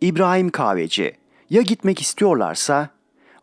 İbrahim Kahveci. Ya gitmek istiyorlarsa?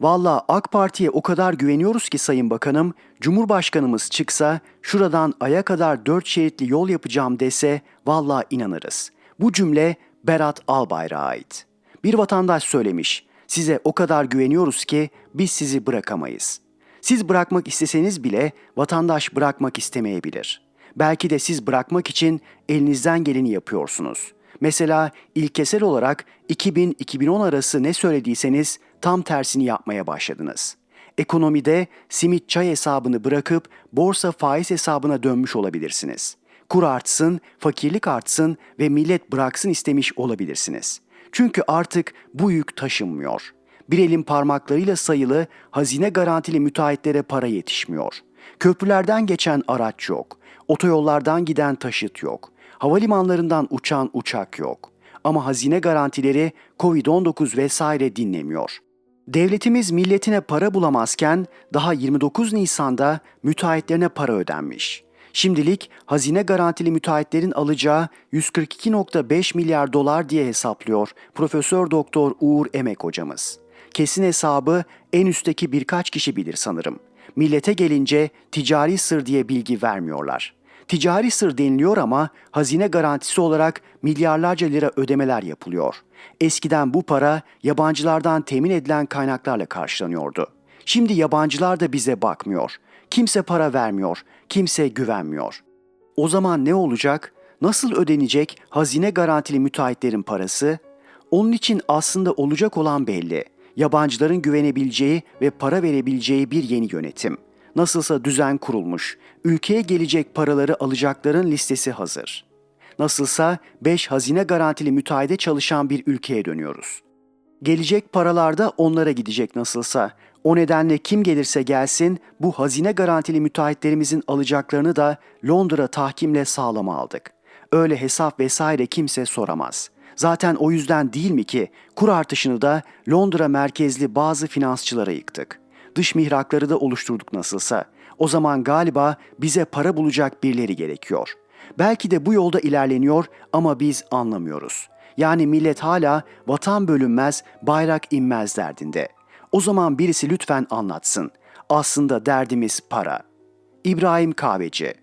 Valla AK Parti'ye o kadar güveniyoruz ki Sayın Bakanım, Cumhurbaşkanımız çıksa şuradan aya kadar dört şeritli yol yapacağım dese valla inanırız. Bu cümle Berat Albayrak'a ait. Bir vatandaş söylemiş, size o kadar güveniyoruz ki biz sizi bırakamayız. Siz bırakmak isteseniz bile vatandaş bırakmak istemeyebilir. Belki de siz bırakmak için elinizden geleni yapıyorsunuz. Mesela ilkesel olarak 2000-2010 arası ne söylediyseniz tam tersini yapmaya başladınız. Ekonomide simit çay hesabını bırakıp borsa faiz hesabına dönmüş olabilirsiniz. Kur artsın, fakirlik artsın ve millet bıraksın istemiş olabilirsiniz. Çünkü artık bu yük taşınmıyor. Bir elin parmaklarıyla sayılı hazine garantili müteahhitlere para yetişmiyor. Köprülerden geçen araç yok. Otoyollardan giden taşıt yok. Havalimanlarından uçan uçak yok. Ama hazine garantileri Covid-19 vesaire dinlemiyor. Devletimiz milletine para bulamazken daha 29 Nisan'da müteahhitlerine para ödenmiş. Şimdilik hazine garantili müteahhitlerin alacağı 142.5 milyar dolar diye hesaplıyor Profesör Doktor Uğur Emek hocamız. Kesin hesabı en üstteki birkaç kişi bilir sanırım. Millete gelince ticari sır diye bilgi vermiyorlar. Ticari sır deniliyor ama hazine garantisi olarak milyarlarca lira ödemeler yapılıyor. Eskiden bu para yabancılardan temin edilen kaynaklarla karşılanıyordu. Şimdi yabancılar da bize bakmıyor. Kimse para vermiyor, kimse güvenmiyor. O zaman ne olacak? Nasıl ödenecek hazine garantili müteahhitlerin parası? Onun için aslında olacak olan belli. Yabancıların güvenebileceği ve para verebileceği bir yeni yönetim. Nasılsa düzen kurulmuş. Ülkeye gelecek paraları alacakların listesi hazır. Nasılsa 5 hazine garantili müteahhide çalışan bir ülkeye dönüyoruz. Gelecek paralar da onlara gidecek nasılsa. O nedenle kim gelirse gelsin bu hazine garantili müteahhitlerimizin alacaklarını da Londra tahkimle sağlama aldık. Öyle hesap vesaire kimse soramaz. Zaten o yüzden değil mi ki kur artışını da Londra merkezli bazı finansçılara yıktık. Dış mihrakları da oluşturduk nasılsa. O zaman galiba bize para bulacak birileri gerekiyor. Belki de bu yolda ilerleniyor ama biz anlamıyoruz. Yani millet hala vatan bölünmez, bayrak inmez derdinde. O zaman birisi lütfen anlatsın. Aslında derdimiz para. İbrahim Kahveci